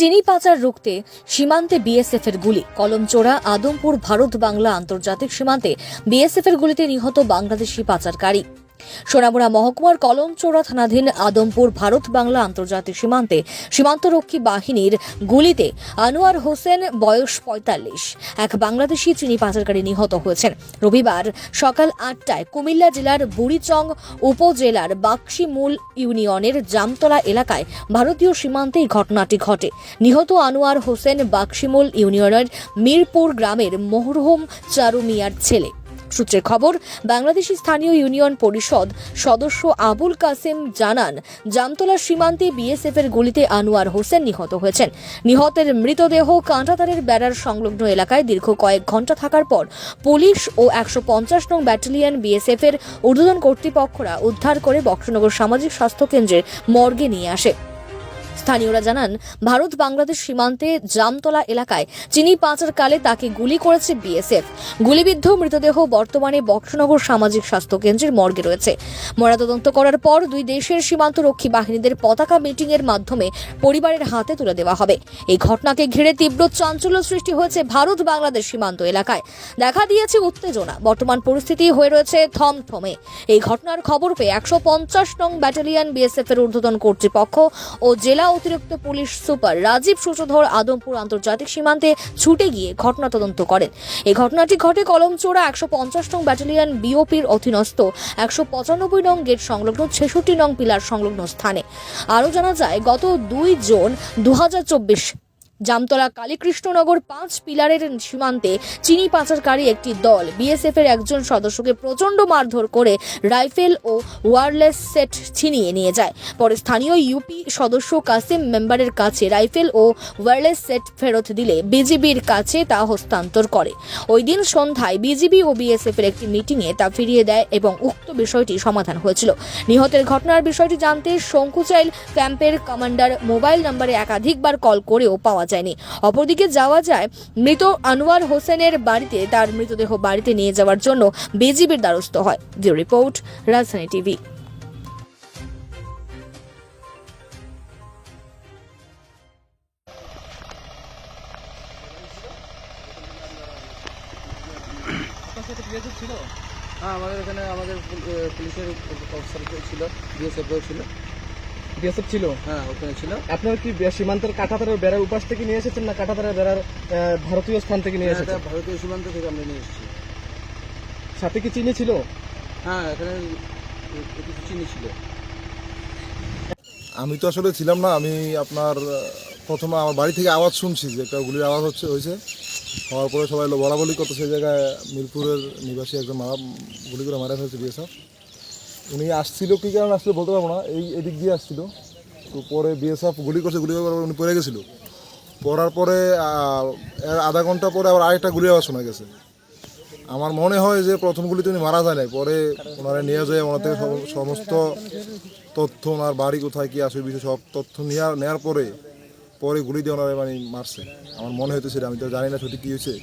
চিনি পাচার রুখতে সীমান্তে বিএসএফ এর গুলি। কলমচোরা, আদমপুর, ভারত বাংলা আন্তর্জাতিক সীমান্তে বিএসএফ এর গুলিতে নিহত বাংলাদেশি পাচারকারী। সোনামুড়া মহকুমার কলমচোরা থানাধীন আদমপুর ভারত বাংলা আন্তর্জাতিক সীমান্তে সীমান্তরক্ষী বাহিনীর গুলিতে আনোয়ার হোসেন, বয়স পঁয়তাল্লিশ। এক বাংলাদেশি চিনি পাচারকারী নিহত হয়েছেন। রবিবার সকাল আটটায় কুমিল্লা জেলার বুড়িচং উপজেলার বাক্সিমূল ইউনিয়নের জামতলা এলাকায় ভারতীয় সীমান্তে এই ঘটনাটি ঘটে। নিহত আনোয়ার হোসেন বাক্সিমূল ইউনিয়নের মিরপুর গ্রামের মহরুম চারু মিয়ার ছেলে। সূত্রের খবর, বাংলাদেশি স্থানীয় ইউনিয়ন পরিষদ সদস্য আবুল কাসেম জানান, জামতলা সীমান্তে বিএসএফ এর গুলিতে আনোয়ার হোসেন নিহত হয়েছেন। নিহতের মৃতদেহ কাঁটাতারের বেড়ার সংলগ্ন এলাকায় দীর্ঘ কয়েক ঘণ্টা থাকার পর পুলিশ ও একশো পঞ্চাশ নং ব্যাটালিয়ন বিএসএফ এর ঊর্ধ্বতন কর্তৃপক্ষরা উদ্ধার করে বক্সনগর সামাজিক স্বাস্থ্য কেন্দ্রের মর্গে নিয়ে আসে। স্থানীয়রা জানান, ভারত বাংলাদেশ সীমান্তে জামতলা এলাকায় চিনি পাচারকালে তাকে গুলি করেছে বিএসএফ। গুলিবিদ্ধ মৃতদেহ বর্তমানে বক্সনগর সামাজিক স্বাস্থ্য কেন্দ্রের মর্গে রয়েছে। ময়নাতদন্ত করার পর দুই দেশের সীমান্তরক্ষী বাহিনীদের পতাকা মিটিং এর মাধ্যমে পরিবারের হাতে তুলে দেওয়া হবে। এই ঘটনাকে ঘিরে তীব্র চাঞ্চল্য সৃষ্টি হয়েছে ভারত বাংলাদেশ সীমান্ত এলাকায়। দেখা দিয়েছে উত্তেজনা, বর্তমান পরিস্থিতি হয়ে রয়েছে থমথমে। এই ঘটনার খবর পেয়ে একশো পঞ্চাশ নং ব্যাটালিয়ন বিএসএফ এর ঊর্ধ্বতন কর্তৃপক্ষ ও জেলা অতিরিক্ত পুলিশ সুপার রাজীব সূচধর আদমপুর আন্তর্জাতিক সীমান্তে ছুটে গিয়ে ঘটনা তদন্ত করেন। এই ঘটনাটি ঘটে কলমচোড়া একশো পঞ্চাশ নং ব্যাটালিয়ন বিওপির অধীনস্থ একশো পঁচানব্বই নং গেট সংলগ্ন ছেষট্টি নং পিলার সংলগ্ন স্থানে। আরও জানা যায়, গত দুই জুন দু হাজার চব্বিশ জামতলা কালীকৃষ্ণনগর পাঁচ পিলারের সীমান্তে চিনি পাচারকারী একটি দল বিএসএফ এর একজন সদস্যকে প্রচণ্ড মারধর করে রাইফেল ও ওয়ারলেস সেট ছিনিয়ে নিয়ে যায়। পরে স্থানীয় ইউপি সদস্য কাসিম মেম্বারের কাছে রাইফেল ও ওয়ারলেস সেট ফেরত দিলে বিজিবির কাছে তা হস্তান্তর করে। ওই দিন সন্ধ্যায় বিজিবি ও বিএসএফ এর একটি মিটিংয়ে তা ফিরিয়ে দেয় এবং উক্ত বিষয়টি সমাধান হয়েছিল। নিহতের ঘটনার বিষয়টি জানতে শঙ্কুচাইল ক্যাম্পের কমান্ডার মোবাইল নম্বরে একাধিকবার কল করেও পাওয়া যায়নি। অপরদিকে যাওয়া যায় মৃত আনোয়ার হোসেনের বাড়িতে তার মৃতদেহ বাড়িতে নিয়ে যাওয়ার জন্য বিজিবির দ্বারস্থ হয়। The report, Rajdhani TV. BSF ছিল হ্যাঁ আমাদের এখানে আমাদের পুলিশের অফিসার ছিল বিএসএফও ছিল। বিএসএফ ছিল? হ্যাঁ ওখানে ছিল। আপনার কি সীমান্তের কাঁটাতারের বেড়ার উপাস থেকে নিয়ে এসেছেন না কাঁটাতারের বেড়ার ভারতীয় স্থান থেকে নিয়ে হ্যাঁ, এসেছেন? ভারতীয় সীমান্ত থেকে আমরা নিয়ে এসেছি। সাথে কি চিনি ছিল? হ্যাঁ এখানে কিছু চিনি ছিল। আমি তো আসলে ছিলাম না আমি আপনার প্রথমে আমার বাড়ি থেকে আওয়াজ শুনছি যে একটা গুলির আওয়াজ হচ্ছে হয়েছে। হওয়ার পরে সবাই লো- বলা বলি করতো সেই জায়গায় মিরপুরের নিবাসী একজন মারা গুলি করে মারা ফেলছে বিএসএফ। উনি আসছিল কী কারণে আসছিল বলতে পারব না, এই এদিক দিয়ে আসছিল। তো পরে বিএসএফ গুলি করছে, গুলি করার উনি পড়ে গেছিল। পড়ার পরে আধা ঘণ্টা পরে আবার আরেকটা গুলি আওয়াজ শোনা গেছে। আমার মনে হয় যে প্রথম গুলিতে উনি মারা যায় নাই, পরে ওনারা নিয়ে যায় ওনার থেকে সমস্ত তথ্য, ওনার বাড়ি কোথায় কি আসে বিষয় সব তথ্য নেওয়ার নেওয়ার পরে পরে গুলি দিয়ে ওনারা মানে মারছে। আমার মনে হইতেছে আমি তো জানি না সঠিক কী হয়েছে।